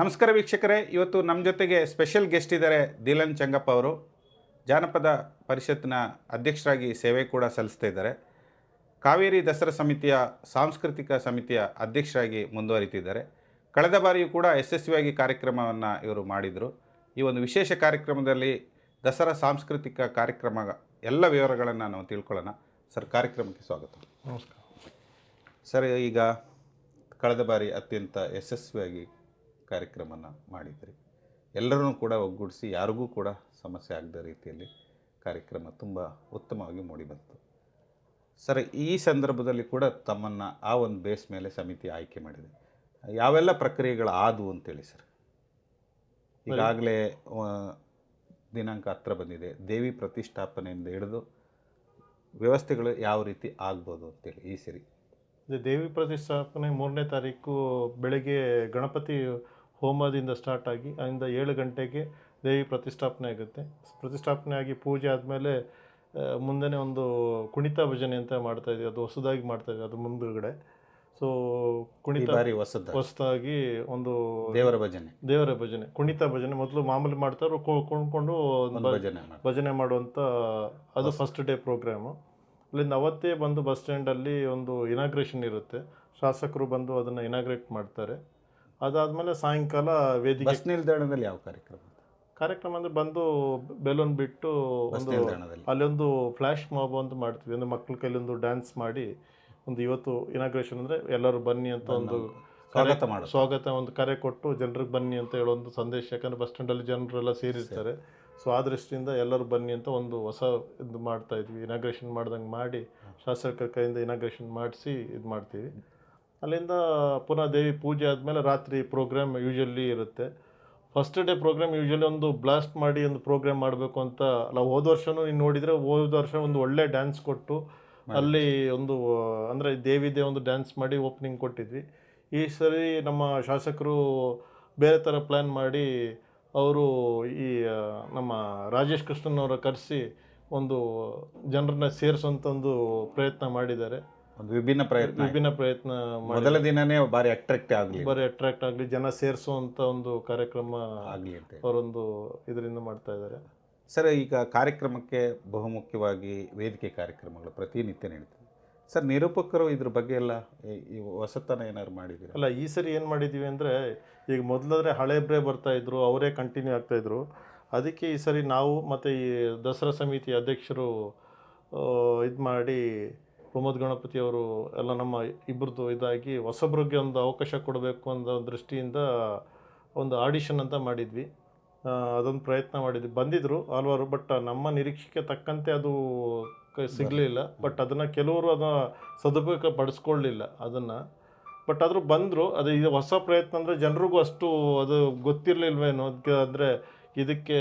ನಮಸ್ಕಾರ ವೀಕ್ಷಕರೇ ಇವತ್ತು ನಮ್ಮ ಜೊತೆಗೆ ಸ್ಪೆಷಲ್ ಗೆಸ್ಟ್ ಇದ್ದಾರೆ ದಿಲನ್ ಚಂಗಪ್ಪ ಅವರು. ಜಾನಪದ ಪರಿಷತ್ನ ಅಧ್ಯಕ್ಷರಾಗಿ ಸೇವೆ ಕೂಡ ಸಲ್ಲಿಸ್ತಾ ಇದ್ದಾರೆ. ಕಾವೇರಿ ದಸರಾ ಸಮಿತಿಯ ಸಾಂಸ್ಕೃತಿಕ ಸಮಿತಿಯ ಅಧ್ಯಕ್ಷರಾಗಿ ಮುಂದುವರಿತಿದ್ದಾರೆ. ಕಳೆದ ಬಾರಿಯೂ ಕೂಡ ಯಶಸ್ವಿಯಾಗಿ ಕಾರ್ಯಕ್ರಮವನ್ನು ಇವರು ಮಾಡಿದರು. ಈ ಒಂದು ವಿಶೇಷ ಕಾರ್ಯಕ್ರಮದಲ್ಲಿ ದಸರಾ ಸಾಂಸ್ಕೃತಿಕ ಕಾರ್ಯಕ್ರಮ ಎಲ್ಲ ವಿವರಗಳನ್ನು ನಾವು ತಿಳ್ಕೊಳ್ಳೋಣ. ಸರ್ ಕಾರ್ಯಕ್ರಮಕ್ಕೆ ಸ್ವಾಗತ. ನಮಸ್ಕಾರ. ಸರ್ ಈಗ ಕಳೆದ ಬಾರಿ ಅತ್ಯಂತ ಯಶಸ್ವಿಯಾಗಿ ಕಾರ್ಯಕ್ರಮನ ಮಾಡಿದ್ರಿ. ಎಲ್ಲರನ್ನೂ ಕೂಡ ಒಗ್ಗೂಡಿಸಿ, ಯಾರಿಗೂ ಕೂಡ ಸಮಸ್ಯೆ ಆಗದ ರೀತಿಯಲ್ಲಿ ಕಾರ್ಯಕ್ರಮ ತುಂಬ ಉತ್ತಮವಾಗಿ ಮೂಡಿಬಂತು ಸರ್, ಈ ಸಂದರ್ಭದಲ್ಲಿ ಕೂಡ ತಮ್ಮನ್ನು ಆ ಒಂದು ಬೇಸ್ ಮೇಲೆ ಸಮಿತಿ ಆಯ್ಕೆ ಮಾಡಿದೆ. ಯಾವೆಲ್ಲ ಪ್ರಕ್ರಿಯೆಗಳು ಆದವು ಅಂತೇಳಿ ಸರ್? ಈಗಾಗಲೇ ದಿನಾಂಕ ಹತ್ರ ಬಂದಿದೆ. ದೇವಿ ಪ್ರತಿಷ್ಠಾಪನೆಯಿಂದ ಹಿಡಿದು ವ್ಯವಸ್ಥೆಗಳು ಯಾವ ರೀತಿ ಆಗ್ಬೋದು ಅಂತೇಳಿ ಈ ಸರಿ. ದೇವಿ ಪ್ರತಿಷ್ಠಾಪನೆ ಮೂರನೇ ತಾರೀಕು ಬೆಳಗ್ಗೆ ಗಣಪತಿ ಹೋಮದಿಂದ ಸ್ಟಾರ್ಟ್ ಆಗಿ ಅಲ್ಲಿಂದ ಏಳು ಗಂಟೆಗೆ ದೇವಿ ಪ್ರತಿಷ್ಠಾಪನೆ ಆಗುತ್ತೆ. ಪ್ರತಿಷ್ಠಾಪನೆ ಆಗಿ ಪೂಜೆ ಆದಮೇಲೆ ಮುಂದೆನೇ ಒಂದು ಕುಣಿತ ಭಜನೆ ಅಂತ ಮಾಡ್ತಾ ಇದ್ದೀವಿ. ಅದು ಹೊಸದಾಗಿ ಮಾಡ್ತಾ ಇದ್ದೀವಿ. ಅದು ಮುಂದುಗಡೆ. ಸೊ ಕುಣಿತ ಹೊಸದಾಗಿ. ಒಂದು ದೇವರ ಭಜನೆ. ದೇವರ ಭಜನೆ ಕುಣಿತ ಭಜನೆ. ಮೊದಲು ಮಾಮೂಲಿ ಮಾಡ್ತಾರೆ ಕುಣ್ಕೊಂಡು ಭಜನೆ ಮಾಡುವಂಥ ಅದು ಫಸ್ಟ್ ಡೇ ಪ್ರೋಗ್ರಾಮು ಅಲ್ಲಿಂದ ಅವತ್ತೇ ಬಂದು ಬಸ್ ಸ್ಟ್ಯಾಂಡಲ್ಲಿ ಒಂದು ಇನಾಗ್ರೇಷನ್ ಇರುತ್ತೆ. ಶಾಸಕರು ಬಂದು ಅದನ್ನು ಇನಾಗ್ರೇಟ್ ಮಾಡ್ತಾರೆ. ಅದಾದಮೇಲೆ ಸಾಯಂಕಾಲ ವೇದಿಕೆ ಬಸ್ ನಿಲ್ದಾಣದಲ್ಲಿ ಯಾವ ಕಾರ್ಯಕ್ರಮ ಕಾರ್ಯಕ್ರಮ ಅಂದರೆ ಬಂದು ಬೆಲೂನ್ ಬಿಟ್ಟು ಬಸ್ ಒಂದು ನಿಲ್ದಾಣದಲ್ಲಿ. ಅಲ್ಲೊಂದು ಫ್ಲ್ಯಾಶ್ ಮಾಬ್ ಅಂತ ಮಾಡ್ತೀವಿ. ಅಂದರೆ ಮಕ್ಕಳ ಕೈಲೊಂದು ಡ್ಯಾನ್ಸ್ ಮಾಡಿ ಒಂದು ಇವತ್ತು ಇನಾಗ್ರೇಷನ್ ಅಂದರೆ ಎಲ್ಲರೂ ಬನ್ನಿ ಅಂತ ಒಂದು ಸ್ವಾಗತ ಮಾಡೋದು. ಸ್ವಾಗತ ಒಂದು ಕರೆ ಕೊಟ್ಟು ಜನರಿಗೆ ಬನ್ನಿ ಅಂತ ಹೇಳೋ ಒಂದು ಸಂದೇಶ. ಯಾಕಂದ್ರೆ ಬಸ್ ಸ್ಟ್ಯಾಂಡಲ್ಲಿ ಜನರೆಲ್ಲ ಸೇರಿರ್ತಾರೆ. ಸೊ ಆ ದೃಷ್ಟಿಯಿಂದ ಎಲ್ಲರೂ ಬನ್ನಿ ಅಂತ ಒಂದು ಹೊಸ ಇದು ಮಾಡ್ತಾ ಇದ್ವಿ. ಇನಾಗ್ರೇಷನ್ ಮಾಡ್ದಂಗೆ ಮಾಡಿ ಶಾಸಕರ ಕೈಯಿಂದ ಇನಾಗ್ರೇಷನ್ ಮಾಡಿಸಿ ಇದು ಮಾಡ್ತೀವಿ. ಅಲ್ಲಿಂದ ಪುನಃ ದೇವಿ ಪೂಜೆ ಆದಮೇಲೆ ರಾತ್ರಿ ಪ್ರೋಗ್ರಾಮ್ ಯೂಶಲಿ ಇರುತ್ತೆ. ಫಸ್ಟ್ ಡೇ ಪ್ರೋಗ್ರಾಮ್ ಯೂಶಲಿ ಒಂದು ಬ್ಲಾಸ್ಟ್ ಮಾಡಿ ಒಂದು ಪ್ರೋಗ್ರಾಮ್ ಮಾಡಬೇಕು ಅಂತ ನಾವು ಹೋದ ವರ್ಷವೂ ನೀನು ನೋಡಿದರೆ ಹೋದ ವರ್ಷ ಒಂದು ಒಳ್ಳೆ ಡ್ಯಾನ್ಸ್ ಕೊಟ್ಟು ಅಲ್ಲಿ ಒಂದು ಅಂದರೆ ದೇವಿದೇ ಒಂದು ಡ್ಯಾನ್ಸ್ ಮಾಡಿ ಓಪನಿಂಗ್ ಕೊಟ್ಟಿದ್ವಿ. ಈ ಸರಿ ನಮ್ಮ ಶಾಸಕರು ಬೇರೆ ಥರ ಪ್ಲ್ಯಾನ್ ಮಾಡಿ ಅವರು ಈ ನಮ್ಮ ರಾಜೇಶ್ ಕೃಷ್ಣನವರ ಅವರ ಕರೆಸಿ ಒಂದು ಜನರನ್ನ ಸೇರಿಸುವಂಥ ಒಂದು ಪ್ರಯತ್ನ ಮಾಡಿದ್ದಾರೆ. ಒಂದು ವಿಭಿನ್ನ ಪ್ರಯತ್ನ ವಿಭಿನ್ನ ಪ್ರಯತ್ನ ಮೊದಲ ದಿನನೇ ಬಾರಿ ಅಟ್ರಾಕ್ಟ್ ಆಗಲಿ ಬಾರಿ ಅಟ್ರಾಕ್ಟ್ ಆಗಲಿ ಜನ ಸೇರಿಸುವಂಥ ಒಂದು ಕಾರ್ಯಕ್ರಮ ಆಗಲಿ ಅಂತ. ಅವರೊಂದು ಇದರಿಂದ ಮಾಡ್ತಾ ಇದ್ದಾರೆ. ಸರ್ ಈಗ ಕಾರ್ಯಕ್ರಮಕ್ಕೆ ಬಹುಮುಖ್ಯವಾಗಿ ವೇದಿಕೆ ಕಾರ್ಯಕ್ರಮಗಳು ಪ್ರತಿನಿತ್ಯ ನಡೀತದೆ. ಸರ್ ನಿರೂಪಕರು ಇದ್ರ ಬಗ್ಗೆ ಎಲ್ಲ ಹೊಸತನ ಏನಾದ್ರು ಮಾಡಿದ್ದೀರಾ? ಅಲ್ಲ ಈ ಸರಿ ಏನು ಮಾಡಿದ್ದೀವಿ ಅಂದರೆ ಈಗ ಮೊದಲಾದ್ರೆ ಹಳೆಬ್ರೆ ಬರ್ತಾ ಇದ್ರು ಅವರೇ ಕಂಟಿನ್ಯೂ ಆಗ್ತಾ ಇದ್ರು. ಅದಕ್ಕೆ ಈ ಸರಿ ನಾವು ಮತ್ತು ಈ ದಸರಾ ಸಮಿತಿ ಅಧ್ಯಕ್ಷರು ಇದು ಮಾಡಿ ಪ್ರಮೋದ್ ಗಣಪತಿ ಅವರು ಎಲ್ಲ ನಮ್ಮ ಇಬ್ಬರದ್ದು ಇದಾಗಿ ಹೊಸಬ್ರಿಗೆ ಒಂದು ಅವಕಾಶ ಕೊಡಬೇಕು ಅನ್ನೋ ದೃಷ್ಟಿಯಿಂದ ಒಂದು ಆಡಿಷನ್ ಅಂತ ಮಾಡಿದ್ವಿ. ಅದೊಂದು ಪ್ರಯತ್ನ ಮಾಡಿದ್ವಿ. ಬಂದಿದ್ದರು ಹಲವಾರು ಬಟ್ ನಮ್ಮ ನಿರೀಕ್ಷೆಗೆ ತಕ್ಕಂತೆ ಅದು ಸಿಗಲಿಲ್ಲ. ಬಟ್ ಅದನ್ನು ಕೆಲವರು ಅದನ್ನು ಸದುಪಯೋಗ ಪಡಿಸ್ಕೊಳ್ಳಿಲ್ಲ ಅದನ್ನು. ಬಟ್ ಆದರೂ ಬಂದರು ಅದು ಇದು ಹೊಸ ಪ್ರಯತ್ನ ಅಂದರೆ ಜನರಿಗೂ ಅಷ್ಟು ಅದು ಗೊತ್ತಿರಲಿಲ್ವೇನೋ ಅದಕ್ಕೆ ಅಂದರೆ ಇದಕ್ಕೆ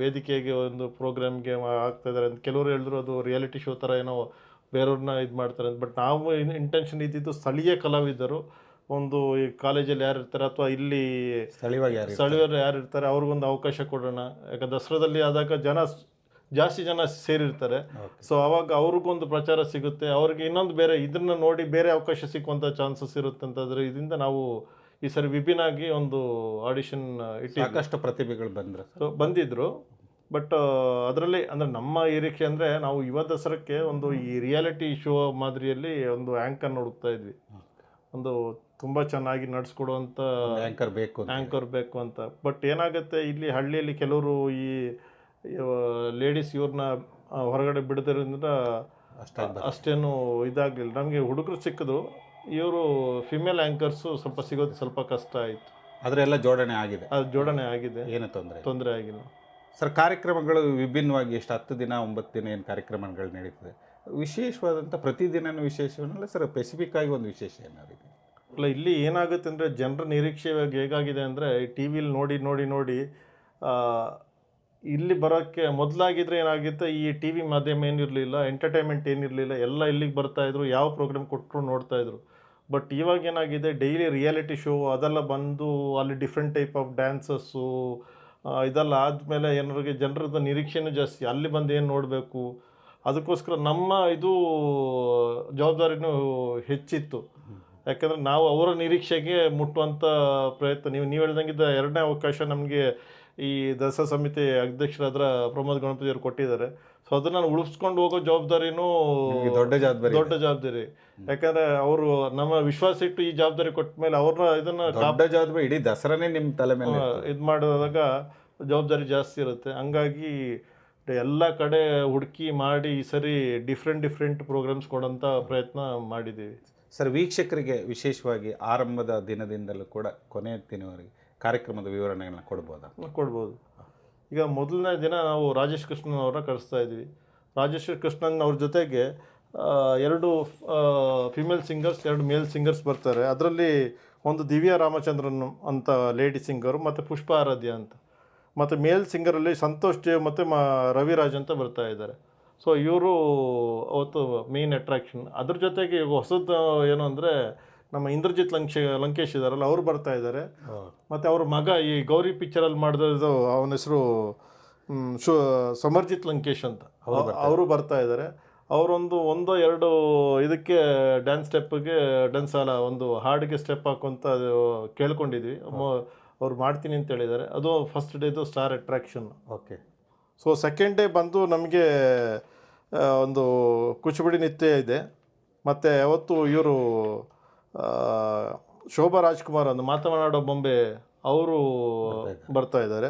ವೇದಿಕೆಗೆ ಒಂದು ಪ್ರೋಗ್ರಾಮ್ಗೆ ಆಗ್ತಾಯಿದ್ದಾರೆ ಅಂತ ಕೆಲವರು ಹೇಳಿದ್ರು ಅದು ರಿಯಾಲಿಟಿ ಶೋ ಥರ ಏನೋ ಬೇರೆಯವ್ರನ್ನ ಇದು ಮಾಡ್ತಾರೆ ಅಂತ. ಬಟ್ ನಾವು ಇಂಟೆನ್ಷನ್ ಇದ್ದಿದ್ದು ಸ್ಥಳೀಯ ಕಲಾವಿದರು ಒಂದು ಈ ಕಾಲೇಜಲ್ಲಿ ಯಾರು ಇರ್ತಾರೆ ಅಥವಾ ಇಲ್ಲಿ ಸ್ಥಳೀಯವಾಗಿ ಯಾರು? ಸ್ಥಳೀಯರು ಯಾರು ಇರ್ತಾರೆ ಅವ್ರಿಗೊಂದು ಅವಕಾಶ ಕೊಡೋಣ. ಯಾಕೆ ದಸರಾದಲ್ಲಿ ಆದಾಗ ಜನ ಜಾಸ್ತಿ ಜನ ಸೇರಿರ್ತಾರೆ. ಸೊ ಅವಾಗ ಅವ್ರಿಗೊಂದು ಪ್ರಚಾರ ಸಿಗುತ್ತೆ. ಅವ್ರಿಗೆ ಇನ್ನೊಂದು ಬೇರೆ ಇದನ್ನ ನೋಡಿ ಬೇರೆ ಅವಕಾಶ ಸಿಕ್ಕುವಂಥ ಚಾನ್ಸಸ್ ಇರುತ್ತೆ ಅಂತಂದರೆ ಇದರಿಂದ ನಾವು ಈ ಸರಿ ವಿಭಿನ್ನ ಆಗಿ ಒಂದು ಆಡಿಷನ್ ಇಟ್ಟು ಸಾಕಷ್ಟು ಪ್ರತಿಭೆಗಳು ಬಂದ್ರೆ ಸೊ ಬಂದಿದ್ರು. ಬಟ್ ಅದರಲ್ಲಿ ಅಂದರೆ ನಮ್ಮ ಏರಿಕೆ ಅಂದರೆ ನಾವು ಯುವ ದಸರಕ್ಕೆ ಒಂದು ಈ ರಿಯಾಲಿಟಿ ಶೋ ಮಾದರಿಯಲ್ಲಿ ಒಂದು ಆ್ಯಂಕರ್ ಹುಡುಕ್ತಾ ಇದ್ವಿ. ಒಂದು ತುಂಬ ಚೆನ್ನಾಗಿ ನಡೆಸ್ಕೊಡುವಂಥ ಆ್ಯಂಕರ್ ಬೇಕು ಅಂತ. ಆ್ಯಂಕರ್ ಬೇಕು ಅಂತ. ಬಟ್ ಏನಾಗುತ್ತೆ ಇಲ್ಲಿ ಹಳ್ಳಿಯಲ್ಲಿ ಕೆಲವರು ಈ ಲೇಡೀಸ್ ಇವ್ರನ್ನ ಹೊರಗಡೆ ಬಿಡೋದ್ರಿಂದ. ಅಷ್ಟೇನು ಇದಾಗಲಿಲ್ಲ. ನಮಗೆ ಹುಡುಗರು ಸಿಕ್ಕಿದ್ರು ಇವರು ಫಿಮೇಲ್ ಆ್ಯಂಕರ್ಸು ಸ್ವಲ್ಪ ಸಿಗೋದು ಸ್ವಲ್ಪ ಕಷ್ಟ ಆಯಿತು. ಅದರೆಲ್ಲ ಎಲ್ಲ ಜೋಡಣೆ ಆಗಿದೆ. ಅದು ಜೋಡಣೆ ಆಗಿದೆ. ಏನು ತೊಂದರೆ ತೊಂದರೆ ಆಗಿಲ್ಲ. ಸರ್, ಕಾರ್ಯಕ್ರಮಗಳು ವಿಭಿನ್ನವಾಗಿ ಎಷ್ಟು ಹತ್ತು ದಿನ, ಒಂಬತ್ತು ದಿನ ಏನು ಕಾರ್ಯಕ್ರಮಗಳು ನಡೀತದೆ? ವಿಶೇಷವಾದಂಥ ಪ್ರತಿದಿನನೂ ವಿಶೇಷವನ್ನಲ್ಲ ಸರ್ ಸ್ಪೆಸಿಫಿಕ್ ಆಗಿ ಒಂದು ವಿಶೇಷ ಏನಾಗಿದೆ ಅಲ್ಲ ಇಲ್ಲಿ ಏನಾಗುತ್ತೆ ಅಂದರೆ ಜನರ ನಿರೀಕ್ಷೆ ಹೇಗಾಗಿದೆ ಅಂದರೆ ಟಿ ವಿಲಿ ನೋಡಿ ನೋಡಿ ನೋಡಿ ಇಲ್ಲಿ ಬರೋಕ್ಕೆ ಮೊದಲಾಗಿದ್ರೆ ಏನಾಗುತ್ತೆ, ಈ ಟಿ ವಿ ಮಾಧ್ಯಮ ಏನಿರಲಿಲ್ಲ ಎಂಟರ್ಟೈನ್ಮೆಂಟ್ ಏನಿರಲಿಲ್ಲ, ಎಲ್ಲ ಇಲ್ಲಿಗೆ ಬರ್ತಾಯಿದ್ರು ಯಾವ ಪ್ರೋಗ್ರಾಮ್ ಕೊಟ್ಟರು ನೋಡ್ತಾಯಿದ್ರು ಬಟ್ ಇವಾಗ ಏನಾಗಿದೆ ಡೈಲಿ ರಿಯಾಲಿಟಿ ಶೋ ಅದೆಲ್ಲ ಬಂದು ಅಲ್ಲಿ ಡಿಫ್ರೆಂಟ್ ಟೈಪ್ ಆಫ್ ಡ್ಯಾನ್ಸಸ್ಸು ಇದೆಲ್ಲ ಆದಮೇಲೆ ಏನರಿಗೆ ಜನರದ ನಿರೀಕ್ಷೆನೂ ಜಾಸ್ತಿ. ಅಲ್ಲಿ ಬಂದು ಏನು ನೋಡಬೇಕು? ಅದಕ್ಕೋಸ್ಕರ ನಮ್ಮ ಇದು ಜವಾಬ್ದಾರಿನೂ ಹೆಚ್ಚಿತ್ತು. ಯಾಕಂದರೆ ನಾವು ಅವರ ನಿರೀಕ್ಷೆಗೆ ಮುಟ್ಟುವಂಥ ಪ್ರಯತ್ನ, ನೀವು ನೀವು ಹೇಳ್ದಂಗಿದ್ದ ಎರಡನೇ ಅವಕಾಶ ನಮಗೆ ಈ ದಸರಾ ಸಮಿತಿ ಅಧ್ಯಕ್ಷರಾದ್ರ ಪ್ರಮೋದ್ ಗಣಪತಿಯವರು ಕೊಟ್ಟಿದ್ದಾರೆ. ಸೊ ಅದನ್ನ ಉಳಿಸ್ಕೊಂಡು ಹೋಗೋ ಜವಾಬ್ದಾರಿನೂ ದೊಡ್ಡ ಜವಾಬ್ದಾರಿ ದೊಡ್ಡ ಜವಾಬ್ದಾರಿ. ಯಾಕಂದ್ರೆ ಅವರು ನಮ್ಮ ವಿಶ್ವಾಸ ಇಟ್ಟು ಈ ಜವಾಬ್ದಾರಿ ಕೊಟ್ಟ ಮೇಲೆ ಅವ್ರನ್ನ ಇದನ್ನ ದೊಡ್ಡ ಜವಾಬ್ದಾರಿ ಇಡೀ ದಸರಾನೇ ನಿಮ್ ತಲೆ ಮೇಲೆ. ಇದು ಮಾಡಿದಾಗ ಜವಾಬ್ದಾರಿ ಜಾಸ್ತಿ ಇರುತ್ತೆ. ಹಂಗಾಗಿ ಎಲ್ಲ ಕಡೆ ಹುಡುಕಿ ಮಾಡಿ ಈ ಸರಿ ಡಿಫ್ರೆಂಟ್ ಡಿಫ್ರೆಂಟ್ ಪ್ರೋಗ್ರಾಮ್ಸ್ ಕೊಡೋಂಥ ಪ್ರಯತ್ನ ಮಾಡಿದ್ದೀವಿ. ಸರ್ ವೀಕ್ಷಕರಿಗೆ ವಿಶೇಷವಾಗಿ ಆರಂಭದ ದಿನದಿಂದಲೂ ಕೂಡ ಕೊನೆಯ ದಿನವರೆಗೆ ಕಾರ್ಯಕ್ರಮದ ವಿವರಣೆಗಳನ್ನ ಕೊಡ್ಬೋದಾ? ಕೊಡ್ಬೋದು. ಈಗ ಮೊದಲನೇ ದಿನ ನಾವು ರಾಜೇಶ್ ಕೃಷ್ಣನ್ ಅವರ ಕರೆಸ್ತಾ ಇದ್ವಿ. ರಾಜೇಶ್ ಕೃಷ್ಣನ್ ಅವ್ರ ಜೊತೆಗೆ ಎರಡು ಫಿಮೇಲ್ ಸಿಂಗರ್ಸ್ ಎರಡು ಮೇಲ್ ಸಿಂಗರ್ಸ್ ಬರ್ತಾರೆ. ಅದರಲ್ಲಿ ಒಂದು ದಿವ್ಯಾ ರಾಮಚಂದ್ರನ್ ಅಂತ ಲೇಡಿ ಸಿಂಗರು ಮತ್ತು ಪುಷ್ಪ ಆರಾಧ್ಯ ಅಂತ. ಮತ್ತು ಮೇಲ್ ಸಿಂಗರಲ್ಲಿ ಸಂತೋಷ್ ದೇವ್ ಮತ್ತು ಮ, ರವಿರಾಜ್ ಅಂತ ಬರ್ತಾ ಇದ್ದಾರೆ. ಸೊ ಇವರು ಅವತ್ತು ಮೇನ್ ಅಟ್ರಾಕ್ಷನ್ ಅದ್ರ ಜೊತೆಗೆ ಹೊಸದು ಏನು ಅಂದರೆ ನಮ್ಮ ಇಂದ್ರಜಿತ್ ಲಂಕೇಶ್ ಲಂಕೇಶ್ ಇದ್ದಾರಲ್ಲ ಅವ್ರು ಬರ್ತಾ ಇದ್ದಾರೆ ಮತ್ತು ಅವ್ರ ಮಗ ಈ ಗೌರಿ ಪಿಕ್ಚರಲ್ಲಿ ಮಾಡಿದ್ರು ಅವನ ಹೆಸರು ಶು ಸಮರ್ಜಿತ್ ಲಂಕೇಶ್ ಅಂತ. ಅವ್ರು ಬರ್ತಾ ಇದ್ದಾರೆ ಅವರೊಂದು ಒಂದು ಎರಡು ಇದಕ್ಕೆ ಡ್ಯಾನ್ಸ್ ಸ್ಟೆಪ್ಗೆ ಡ್ಯಾನ್ಸ್ ಅಲ್ಲ ಒಂದು ಹಾಡಿಗೆ ಸ್ಟೆಪ್ ಹಾಕುವಂತ ಅದು ಕೇಳ್ಕೊಂಡಿದ್ವಿ. ಅವ್ರು ಮಾಡ್ತೀನಿ ಅಂತ ಹೇಳಿದ್ದಾರೆ. ಅದು first ಡೇದು star attraction okay. So second day ಬಂದು ನಮಗೆ ಒಂದು ಕುಚುಬಿಡಿ ನಿತ್ಯ ಇದೆ. ಮತ್ತು ಅವತ್ತು ಇವರು ಶೋಭಾ ರಾಜ್ಕುಮಾರ್ ಒಂದು ಮಾತನಾಡೋ ಬೊಂಬೆ ಅವರು ಬರ್ತಾ ಇದ್ದಾರೆ.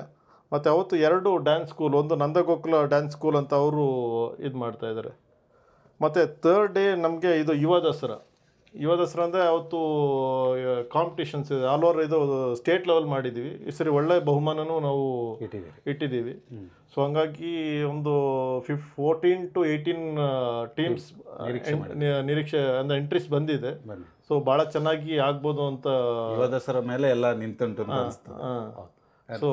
ಮತ್ತು ಅವತ್ತು ಎರಡು ಡ್ಯಾನ್ಸ್ ಸ್ಕೂಲ್ ಒಂದು ನಂದಗೋಕುಲ ಡ್ಯಾನ್ಸ್ ಸ್ಕೂಲ್ ಅಂತ ಅವರು ಇದು ಮಾಡ್ತಾ ಇದ್ದಾರೆ. ಮತ್ತು ಥರ್ಡ್ ಡೇ ನಮಗೆ ಇದು ಯುವ ದಸರಾ. ಯುವ ದಸರಾ ಅಂದರೆ ಅವತ್ತು ಕಾಂಪಿಟೇಷನ್ಸ್ ಇದೆ. ಆಲ್ ಓವರ್ ಇದು ಸ್ಟೇಟ್ ಲೆವೆಲ್ ಮಾಡಿದ್ದೀವಿ. ಈ ಸರಿ ಒಳ್ಳೆ ಬಹುಮಾನನೂ ನಾವು ಇಟ್ಟಿದ್ದೀವಿ. ಸೊ ಹಂಗಾಗಿ ಒಂದು fif fourteen to eighteen teams ನಿರೀಕ್ಷೆ ಅಂದರೆ ಎಂಟ್ರೀಸ್ ಬಂದಿದೆ. ಸೊ ಭಾಳ ಚೆನ್ನಾಗಿ ಆಗ್ಬೋದು ಅಂತ ಯುವ ದಸರಾ ಮೇಲೆ ಎಲ್ಲ ನಿಂತುಂಟು ಸೊ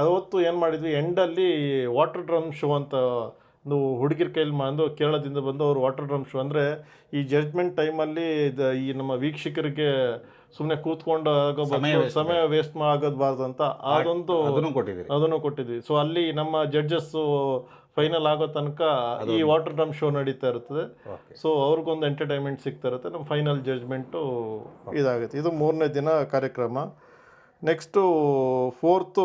ಅವತ್ತು ಏನು ಮಾಡಿದ್ವಿ? ಎಂಡಲ್ಲಿ ವಾಟರ್ ಡ್ರಮ್ ಶೋ ಅಂತ ಒಂದು ಹುಡುಗಿರ ಕೈಲಿ ಬಂದು ಕೇರಳದಿಂದ ಬಂದು ಅವರು ವಾಟರ್ ಡ್ರಮ್ ಶೋ ಅಂದರೆ ಈ ಜಡ್ಜ್ಮೆಂಟ್ ಟೈಮಲ್ಲಿ ಈ ನಮ್ಮ ವೀಕ್ಷಕರಿಗೆ ಸುಮ್ಮನೆ ಕೂತ್ಕೊಂಡು ಆಗೋ ಸಮಯ ವೇಸ್ಟ್ ಆಗೋದ್ಬಾರ್ದು ಅಂತ ಅದೊಂದು ಅದನ್ನು ಕೊಟ್ಟಿದ್ವಿ ಸೊ ಅಲ್ಲಿ ನಮ್ಮ ಜಡ್ಜಸ್ಸು ಫೈನಲ್ ಆಗೋ ತನಕ ಈ ವಾಟರ್ ಡ್ರಮ್ ಶೋ ನಡೀತಾ ಇರ್ತದೆ. ಸೊ ಅವ್ರಿಗೊಂದು ಎಂಟರ್ಟೈನ್ಮೆಂಟ್ ಸಿಗ್ತಾ ಇರುತ್ತೆ. ನಮ್ಮ ಫೈನಲ್ ಜಡ್ಜ್ಮೆಂಟು ಇದಾಗುತ್ತೆ. ಇದು ಮೂರನೇ ದಿನ ಕಾರ್ಯಕ್ರಮ. ನೆಕ್ಸ್ಟು ಫೋರ್ತು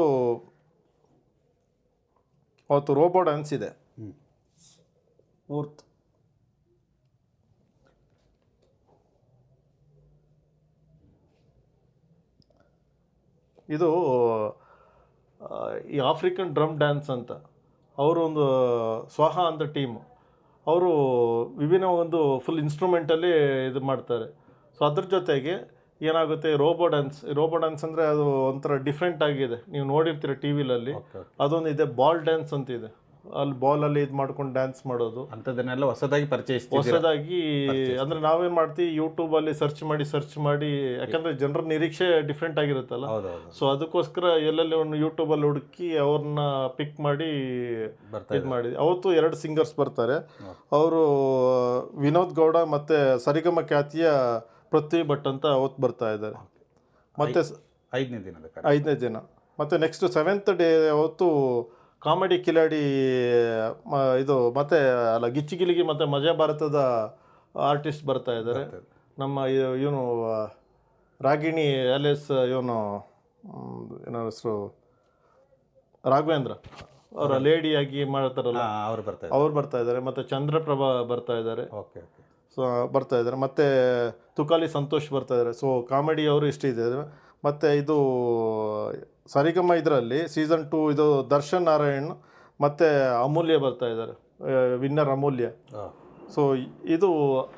ಅವತ್ತು ರೋಬೋ ಡ್ಯಾನ್ಸ್ ಇದೆ. ಫೋರ್ತ್ ಇದು ಈ ಆಫ್ರಿಕನ್ ಡ್ರಮ್ ಡ್ಯಾನ್ಸ್ ಅಂತ. ಅವರು ಒಂದು ಸ್ವಾಹ ಅಂತ ಟೀಮ್ ಅವರು ವಿಭಿನ್ನ ಒಂದು ಫುಲ್ ಇನ್ಸ್ಟ್ರೂಮೆಂಟಲ್ಲಿ ಇದು ಮಾಡ್ತಾರೆ. ಸೊ ಅದ್ರ ಜೊತೆಗೆ ಏನಾಗುತ್ತೆ ರೋಬೋ ಡ್ಯಾನ್ಸ್ ರೋಬೋ ಡ್ಯಾನ್ಸ್ ಅಂದರೆ ಅದು ಒಂಥರ ಡಿಫ್ರೆಂಟ್ ಆಗಿದೆ. ನೀವು ನೋಡಿರ್ತೀರ ಟಿ ವಿಲಲ್ಲಿ ಅದೊಂದು ಇದೆ ಬಾಲ್ ಡ್ಯಾನ್ಸ್ ಅಂತ ಇದೆ ಅಲ್ಲಿ ಬಾಲಲ್ಲಿ ಇದು ಮಾಡ್ಕೊಂಡು ಡ್ಯಾನ್ಸ್ ಮಾಡೋದು. ಅಂಥದ್ದನ್ನೆಲ್ಲ ಹೊಸದಾಗಿ ಪರಿಚಯಿಸ್ತೀವಿ ಹೊಸದಾಗಿ ಅಂದ್ರೆ ನಾವೇನ್ ಮಾಡ್ತೀವಿ ಯೂಟ್ಯೂಬ್ ಅಲ್ಲಿ ಸರ್ಚ್ ಮಾಡಿ ಸರ್ಚ್ ಮಾಡಿ ಯಾಕಂದ್ರೆ ಜನರ ನಿರೀಕ್ಷೆ ಡಿಫ್ರೆಂಟ್ ಆಗಿರುತ್ತಲ್ಲ. ಸೊ ಅದಕ್ಕೋಸ್ಕರ ಎಲ್ಲೆಲ್ಲಿ ಒಂದು ಯೂಟ್ಯೂಬ್ ಅಲ್ಲಿ ಹುಡುಕಿ ಅವ್ರನ್ನ ಪಿಕ್ ಮಾಡಿ ಇದು ಮಾಡಿದ್ವಿ. ಅವತ್ತು ಎರಡು ಸಿಂಗರ್ಸ್ ಬರ್ತಾರೆ. ಅವರು ವಿನೋದ್ ಗೌಡ ಮತ್ತೆ ಸರಿಗಮ ಖ್ಯಾತಿಯ ಪೃಥ್ವಿ ಭಟ್ ಅಂತ ಅವತ್ತು ಬರ್ತಾ ಇದ್ದಾರೆ. ಮತ್ತೆ ಐದನೇ ದಿನ ಐದನೇ ದಿನ. ಮತ್ತೆ ನೆಕ್ಸ್ಟ್ ಸೆವೆಂತ್ ಡೇ ಅವತ್ತು ಕಾಮಿಡಿ ಕಿಲಾಡಿ ಮ- ಇದು ಮತ್ತೆ ಅಲ್ಲ ಗಿಚ್ಚಿ ಗಿಲಿಗಿ ಮತ್ತೆ ಮಜಾ ಭಾರತದ ಆರ್ಟಿಸ್ಟ್ ಬರ್ತಾ ಇದ್ದಾರೆ. ನಮ್ಮ ಇವನು ರಾಗಿಣಿ ಎಸ್ ಇವನು ಏನೋ ಹೆಸರು? ರಾಘವೇಂದ್ರ. ಅವರ ಲೇಡಿಯಾಗಿ ಮಾಡ್ತಾರಲ್ಲ. ಅವ್ರು ಬರ್ತಾ ಇದ್ದಾರೆ. ಅವ್ರು ಬರ್ತಾ ಇದ್ದಾರೆ. ಮತ್ತೆ ಚಂದ್ರಪ್ರಭಾ ಬರ್ತಾ ಇದ್ದಾರೆ. Okay okay. ಸೊ ಬರ್ತಾ ಇದ್ದಾರೆ. ಮತ್ತೆ ತುಕಾಲಿ ಸಂತೋಷ್ ಬರ್ತಾ ಇದ್ದಾರೆ. ಸೊ ಕಾಮಿಡಿ ಅವರು ಇಷ್ಟ ಇದೆ. ಮತ್ತು ಇದು ಸರಿಗಮ ಇದರಲ್ಲಿ ಸೀಸನ್ ಟು ಇದು ದರ್ಶನ್ ನಾರಾಯಣ್ ಮತ್ತು ಅಮೂಲ್ಯ ಬರ್ತಾ ಇದ್ದಾರೆ. ವಿನ್ನರ್ ಅಮೂಲ್ಯ. ಹಾ. ಸೊ ಇದು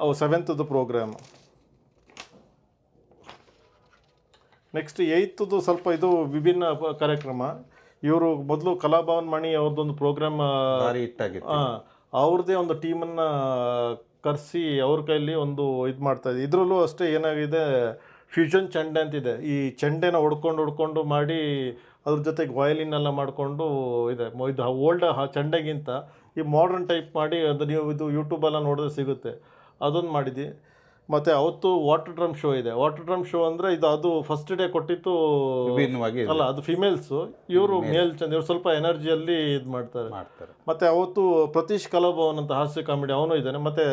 ಅವು ಸೆವೆಂತದ್ದು ಪ್ರೋಗ್ರಾಮ್ ನೆಕ್ಸ್ಟ್ ಏಯ್ತದ್ದು ಸ್ವಲ್ಪ ಇದು ವಿಭಿನ್ನ ಕಾರ್ಯಕ್ರಮ. ಇವರು ಮೊದಲು ಕಲಾಭವನ್ ಮಣಿ ಅವ್ರದ್ದೊಂದು ಪ್ರೋಗ್ರಾಮ್ ಹಿಟ್ಟಾಗಿತ್ತು ಅವ್ರದ್ದೇ ಒಂದು ಟೀಮನ್ನು ಕರೆಸಿ ಅವ್ರ ಕೈಯಲ್ಲಿ ಒಂದು ಇದು ಮಾಡ್ತಾ ಇದೆ ಇದರಲ್ಲೂ ಅಷ್ಟೇ ಏನಾಗಿದೆ ಫ್ಯೂಷನ್ ಚೆಂಡೆ ಅಂತಿದೆ. ಈ ಚೆಂಡೆನ ಹೊಡ್ಕೊಂಡು ಹೊಡ್ಕೊಂಡು ಮಾಡಿ ಅದ್ರ ಜೊತೆಗೆ ವಯಲಿನ್ ಎಲ್ಲ ಮಾಡಿಕೊಂಡು ಇದೆ. ಇದು ಓಲ್ಡ್ ಚೆಂಡೆಗಿಂತ ಈ ಮಾಡ್ರನ್ ಟೈಪ್ ಮಾಡಿ ಅದು ನೀವು ಇದು ಯೂಟ್ಯೂಬೆಲ್ಲ ನೋಡಿದ್ರೆ ಸಿಗುತ್ತೆ. ಅದೊಂದು ಮಾಡಿದ್ವಿ. ಮತ್ತು ಅವತ್ತು ವಾಟರ್ ಡ್ರಮ್ ಶೋ ಇದೆ. ವಾಟರ್ ಡ್ರಮ್ ಶೋ ಅಂದರೆ ಇದು ಅದು ಫಸ್ಟ್ ಡೇ ಕೊಟ್ಟಿತ್ತು ಇದು. ಅಲ್ಲ ಅದು ಫಿಮೇಲ್ಸು ಇವರು ಮೇಲ್ ಚಂದ ಇವ್ರು ಸ್ವಲ್ಪ ಎನರ್ಜಿಯಲ್ಲಿ ಇದು ಮಾಡ್ತಾರೆ. ಮಾಡ್ತಾರೆ. ಮತ್ತೆ ಅವತ್ತು ಪ್ರತೀಶ್ ಕಲಾಭವನ್ ಅಂತ ಹಾಸ್ಯ ಕಾಮಿಡಿ ಅವನು ಇದ್ದಾನೆ. ಮತ್ತೆ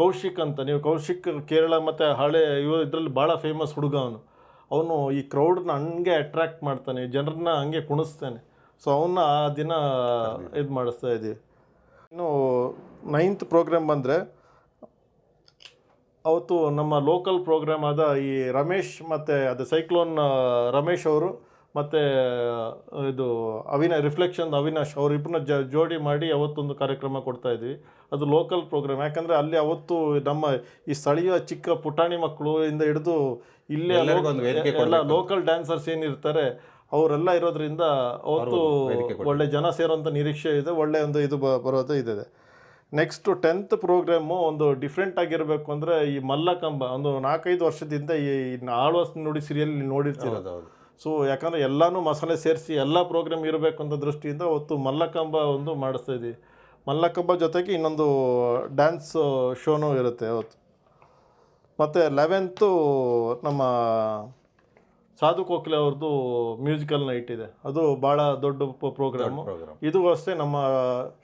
ಕೌಶಿಕ್ ಅಂತ ನೀವು ಕೌಶಿಕ್ ಕೇರಳ ಮತ್ತು ಹಳೆ ಇವ ಇದರಲ್ಲಿ ಭಾಳ ಫೇಮಸ್ ಹುಡುಗ ಅವನು. ಅವನು ಈ ಕ್ರೌಡ್ನ ಹಂಗೆ ಅಟ್ರಾಕ್ಟ್ ಮಾಡ್ತಾನೆ ಜನರನ್ನ ಹಂಗೆ ಕುಣಿಸ್ತಾನೆ. ಸೊ ಅವನ್ನ ಆ ದಿನ ಇದು ಮಾಡಿಸ್ತಾ ಇದ್ದೀವಿ. ಇನ್ನು ನೈನ್ತ್ ಪ್ರೋಗ್ರಾಮ್ ಬಂದರೆ ಅವತ್ತು ನಮ್ಮ ಲೋಕಲ್ ಪ್ರೋಗ್ರಾಮ್ ಆದ ಈ ರಮೇಶ್ ಮತ್ತು ಅದು ಸೈಕ್ಲೋನ್ ರಮೇಶ್ ಅವರು ಮತ್ತು ಇದು ಅವಿನ ರಿಫ್ಲೆಕ್ಷನ್ ಅವಿನಾಶ್ ಅವರಿಬ್ಬರನ್ನ ಜ ಜೋಡಿ ಮಾಡಿ ಅವತ್ತೊಂದು ಕಾರ್ಯಕ್ರಮ ಕೊಡ್ತಾ ಇದ್ವಿ ಅದು ಲೋಕಲ್ ಪ್ರೋಗ್ರಾಮ್ ಯಾಕಂದರೆ ಅಲ್ಲಿ ಅವತ್ತು ನಮ್ಮ ಈ ಸ್ಥಳೀಯ ಚಿಕ್ಕ ಪುಟಾಣಿ ಮಕ್ಕಳು ಇಂದ ಹಿಡಿದು ಇಲ್ಲೇ ಎಲ್ಲ. ಲೋಕಲ್ ಡ್ಯಾನ್ಸರ್ಸ್ ಏನಿರ್ತಾರೆ ಅವರೆಲ್ಲ ಇರೋದ್ರಿಂದ ಅವತ್ತು. ಒಳ್ಳೆ ಜನ ಸೇರೋಂಥ ನಿರೀಕ್ಷೆ ಇದೆ ಒಳ್ಳೆ ಒಂದು ಇದು ಬ- ಬರೋದು ಇದೆ ನೆಕ್ಸ್ಟ್ ಟೆಂತ್ ಪ್ರೋಗ್ರಾಮು ಒಂದು ಡಿಫ್ರೆಂಟ್ ಆಗಿರಬೇಕು ಅಂದರೆ ಈ ಮಲ್ಲಕಂಬ ಒಂದು ನಾಲ್ಕೈದು ವರ್ಷದಿಂದ ಈ ಆಳ್ವಾಸ್ ನುಡಿ ಸೀರಿಯಲ್ ನೋಡಿರ್ತೀರ? ಸೊ ಯಾಕಂದರೆ ಎಲ್ಲನೂ ಮಸಾಲೆ ಸೇರಿಸಿ ಎಲ್ಲ ಪ್ರೋಗ್ರಾಮ್ ಇರಬೇಕು ಅಂತ ದೃಷ್ಟಿಯಿಂದ ಅವತ್ತು ಮಲ್ಲಕಂಬ ಒಂದು ಮಾಡಿಸ್ತಾ ಇದ್ದೀವಿ. ಮಲ್ಲಕಂಬ ಜೊತೆಗೆ ಇನ್ನೊಂದು ಡ್ಯಾನ್ಸ್ ಶೋನೂ ಇರುತ್ತೆ ಅವತ್ತು. ಮತ್ತು ಲೆವೆಂತು ನಮ್ಮ ಸಾಧು ಕೋಕ್ಲೆ ಅವ್ರದ್ದು ಮ್ಯೂಸಿಕಲ್ ನೈಟ್ ಇದೆ ಅದು ಭಾಳ ದೊಡ್ಡ ಪ್ರೋಗ್ರಾಮ್ ಇದು ಅಷ್ಟೇ ನಮ್ಮ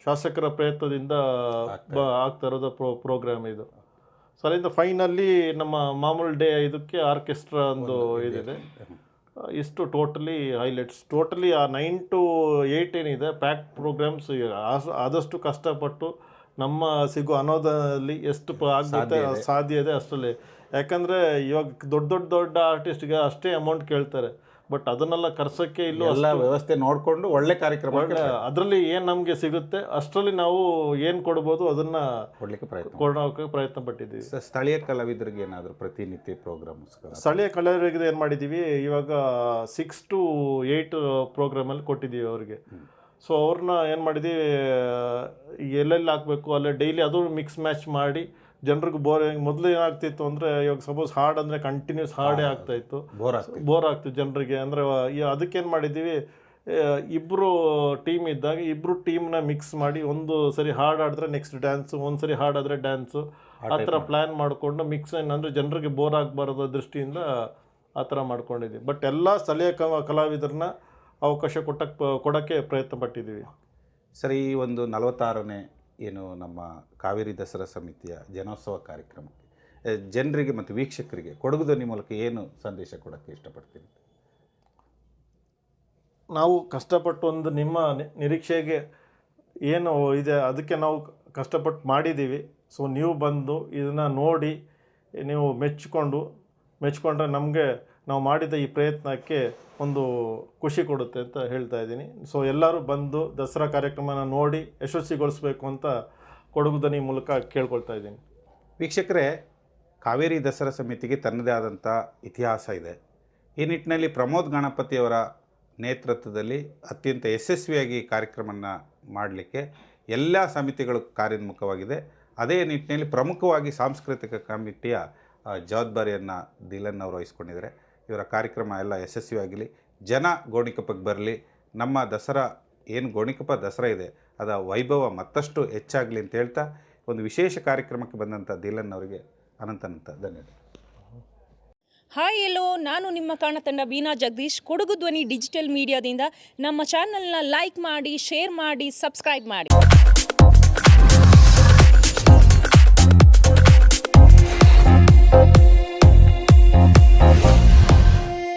ಶಾಸಕರ ಪ್ರಯತ್ನದಿಂದ ಆಗ್ತಾ ಇರೋದು ಪ್ರೋ ಪ್ರೋಗ್ರಾಮ್ ಇದು. ಸೊ ಅಲ್ಲಿಂದ ಫೈನಲ್ಲಿ ನಮ್ಮ ಮಾಮೂಲ್ ಡೇ ಇದಕ್ಕೆ ಆರ್ಕೆಸ್ಟ್ರಾ ಒಂದು ಇದಿದೆ. ಇಷ್ಟು ಟೋಟಲಿ ಹೈಲೈಟ್ಸ್ ಟೋಟಲಿ ಆ ನೈನ್ ಟು ಏಯ್ಟ್ ಏನಿದೆ ಪ್ಯಾಕ್ ಪ್ರೋಗ್ರಾಮ್ಸ್ ಆದಷ್ಟು ಕಷ್ಟಪಟ್ಟು ನಮ್ಮ ಸಿಗೋ ಅನುದಾನದಲ್ಲಿ ಎಷ್ಟು ಪ- ಆಗುತ್ತೆ ಸಾಧ್ಯ ಇದೆ. ಅಷ್ಟರಲ್ಲಿ. ಯಾಕಂದರೆ ಇವಾಗ ದೊಡ್ಡ ದೊಡ್ಡ ದೊಡ್ಡ ಆರ್ಟಿಸ್ಟ್ಗೆ ಅಷ್ಟೇ ಅಮೌಂಟ್ ಕೇಳ್ತಾರೆ. ಬಟ್ ಅದನ್ನೆಲ್ಲ ಕರ್ಸೋಕ್ಕೆ ಇಲ್ಲ ಎಲ್ಲ ವ್ಯವಸ್ಥೆ ನೋಡಿಕೊಂಡು ಒಳ್ಳೆ ಕಾರ್ಯಕ್ರಮ ಅದರಲ್ಲಿ ಏನು ನಮಗೆ ಸಿಗುತ್ತೆ ಅಷ್ಟರಲ್ಲಿ ನಾವು ಏನು ಕೊಡ್ಬೋದು ಅದನ್ನು ಕೊಡಲಿಕ್ಕೆ ಪ್ರಯತ್ನ. ಕೊಡೋಕೆ ಪ್ರಯತ್ನ ಪಟ್ಟಿದ್ದೀವಿ. ಸ್ಥಳೀಯ ಕಲಾವಿದರಿಗೆ ಏನಾದರೂ ಪ್ರತಿನಿತ್ಯ ಪ್ರೋಗ್ರಾಮ್ಸ್ ಸ್ಥಳೀಯ ಕಲಾವಿದರಿಗೆ ಏನು ಮಾಡಿದ್ದೀವಿ ಇವಾಗ ಸಿಕ್ಸ್ ಟು ಏಯ್ಟ್ ಪ್ರೋಗ್ರಾಮಲ್ಲಿ ಕೊಟ್ಟಿದ್ದೀವಿ ಅವ್ರಿಗೆ. ಸೊ ಅವ್ರನ್ನ ಏನು ಮಾಡಿದ್ದೀವಿ ಎಲ್ಲೆಲ್ಲಿ ಹಾಕಬೇಕು ಅಲ್ಲೇ ಡೈಲಿ ಅದು ಮಿಕ್ಸ್ ಮ್ಯಾಚ್ ಮಾಡಿ ಜನರಿಗೆ ಬೋರ್ ಮೊದಲು ಏನಾಗ್ತಿತ್ತು ಅಂದರೆ ಇವಾಗ ಸಪೋಸ್ ಹಾರ್ಡ್ ಅಂದರೆ ಕಂಟಿನ್ಯೂಸ್ ಹಾಡೇ ಆಗ್ತಾಯಿತ್ತು. ಬೋರ್ ಆಗ್ತಿತ್ತು. ಬೋರ್ ಆಗ್ತಿತ್ತು ಜನರಿಗೆ. ಅಂದರೆ ಅದಕ್ಕೇನು ಮಾಡಿದ್ದೀವಿ ಇಬ್ಬರು ಟೀಮ್ ಇದ್ದಾಗ ಇಬ್ಬರು ಟೀಮ್ನ ಮಿಕ್ಸ್ ಮಾಡಿ ಒಂದು ಸರಿ ಹಾಡು ಆಡಿದ್ರೆ ನೆಕ್ಸ್ಟ್ ಡ್ಯಾನ್ಸು ಒಂದು ಸರಿ ಹಾಡಾದರೆ ಡ್ಯಾನ್ಸು ಆ ಥರ ಪ್ಲ್ಯಾನ್ ಮಾಡಿಕೊಂಡು ಮಿಕ್ಸ್ ಏನಂದರೆ ಜನರಿಗೆ ಬೋರ್ ಆಗಬಾರ್ದು ದೃಷ್ಟಿಯಿಂದ ಆ ಥರ ಮಾಡ್ಕೊಂಡಿದ್ದೀವಿ ಬಟ್ ಎಲ್ಲ ಸ್ಥಳೀಯ ಕಲಾವಿದರನ್ನ ಅವಕಾಶ ಕೊಟ್ಟಕ್ಕೆ ಕೊಡೋಕ್ಕೆ ಪ್ರಯತ್ನ ಪಟ್ಟಿದ್ದೀವಿ ಸರಿ ಈ ಒಂದು ನಲವತ್ತಾರನೇ ಏನು ನಮ್ಮ ಕಾವೇರಿ ದಸರಾ ಸಮಿತಿಯ ಜನೋತ್ಸವ ಕಾರ್ಯಕ್ರಮಕ್ಕೆ ಜನರಿಗೆ ಮತ್ತು ವೀಕ್ಷಕರಿಗೆ ಕೊಡಗು ಧ್ವನಿ ಮೂಲಕ ಏನು ಸಂದೇಶ ಕೊಡೋಕ್ಕೆ ಇಷ್ಟಪಡ್ತೀನಿ ನಾವು ಕಷ್ಟಪಟ್ಟು ಒಂದು ನಿಮ್ಮ ನಿರೀಕ್ಷೆಗೆ ಏನು ಇದೆ ಅದಕ್ಕೆ ನಾವು ಕಷ್ಟಪಟ್ಟು ಮಾಡಿದ್ದೀವಿ. ಸೊ ನೀವು ಬಂದು ಇದನ್ನು ನೋಡಿ ನೀವು ಮೆಚ್ಚಿಕೊಂಡು ಮೆಚ್ಚಿಕೊಂಡ್ರೆ ನಮಗೆ ನಾವು ಮಾಡಿದ ಈ ಪ್ರಯತ್ನಕ್ಕೆ ಒಂದು ಖುಷಿ ಕೊಡುತ್ತೆ ಅಂತ ಹೇಳ್ತಾ ಇದ್ದೀನಿ. ಸೊ ಎಲ್ಲರೂ ಬಂದು ದಸರಾ ಕಾರ್ಯಕ್ರಮನ ನೋಡಿ ಯಶಸ್ವಿಗೊಳಿಸ್ಬೇಕು ಅಂತ ಕೊಡಗು ದನಿ ಮೂಲಕ ಕೇಳ್ಕೊಳ್ತಾ ಇದ್ದೀನಿ. ವೀಕ್ಷಕರೇ, ಕಾವೇರಿ ದಸರಾ ಸಮಿತಿಗೆ ತನ್ನದೇ ಆದಂಥ ಇತಿಹಾಸ ಇದೆ. ಈ ನಿಟ್ಟಿನಲ್ಲಿ ಪ್ರಮೋದ್ ಗಣಪತಿಯವರ ನೇತೃತ್ವದಲ್ಲಿ ಅತ್ಯಂತ ಯಶಸ್ವಿಯಾಗಿ ಕಾರ್ಯಕ್ರಮನ ಮಾಡಲಿಕ್ಕೆ ಎಲ್ಲ ಸಮಿತಿಗಳು ಕಾರ್ಯೋನ್ಮುಖವಾಗಿದೆ. ಅದೇ ನಿಟ್ಟಿನಲ್ಲಿ ಪ್ರಮುಖವಾಗಿ ಸಾಂಸ್ಕೃತಿಕ ಕಮಿಟಿಯ ಜವಾಬ್ದಾರಿಯನ್ನು ದಿಲನ್ ಅವರು ವಹಿಸ್ಕೊಂಡಿದ್ದಾರೆ. ಇವರ ಕಾರ್ಯಕ್ರಮ ಎಲ್ಲ ಯಶಸ್ವಿಯಾಗಲಿ ಜನ ಗೋಣಿಕೊಪ್ಪಕ್ಕೆ ಬರಲಿ, ನಮ್ಮ ದಸರಾ, ಏನು ಗೋಣಿಕೊಪ್ಪ ದಸರಾ ಇದೆ ಅದರ ವೈಭವ ಮತ್ತಷ್ಟು ಹೆಚ್ಚಾಗಲಿ ಅಂತ ಹೇಳ್ತಾ, ಒಂದು ವಿಶೇಷ ಕಾರ್ಯಕ್ರಮಕ್ಕೆ ಬಂದಂಥ ದಿಲನ್ ಅವರಿಗೆ ಅನಂತನಂತ ಧನ್ಯವಾದ. ಹಾಯ್ ಎಲ್ಲೋ, ನಾನು ನಿಮ್ಮ ಕಾಣತಂಡ ಬೀನಾ ಜಗದೀಶ್. ಕೊಡಗು ಧ್ವನಿ ಡಿಜಿಟಲ್ ಮೀಡಿಯಾದಿಂದ ನಮ್ಮ ಚಾನಲ್ನ ಲೈಕ್ ಮಾಡಿ ಶೇರ್ ಮಾಡಿ ಸಬ್ಸ್ಕ್ರೈಬ್ ಮಾಡಿ.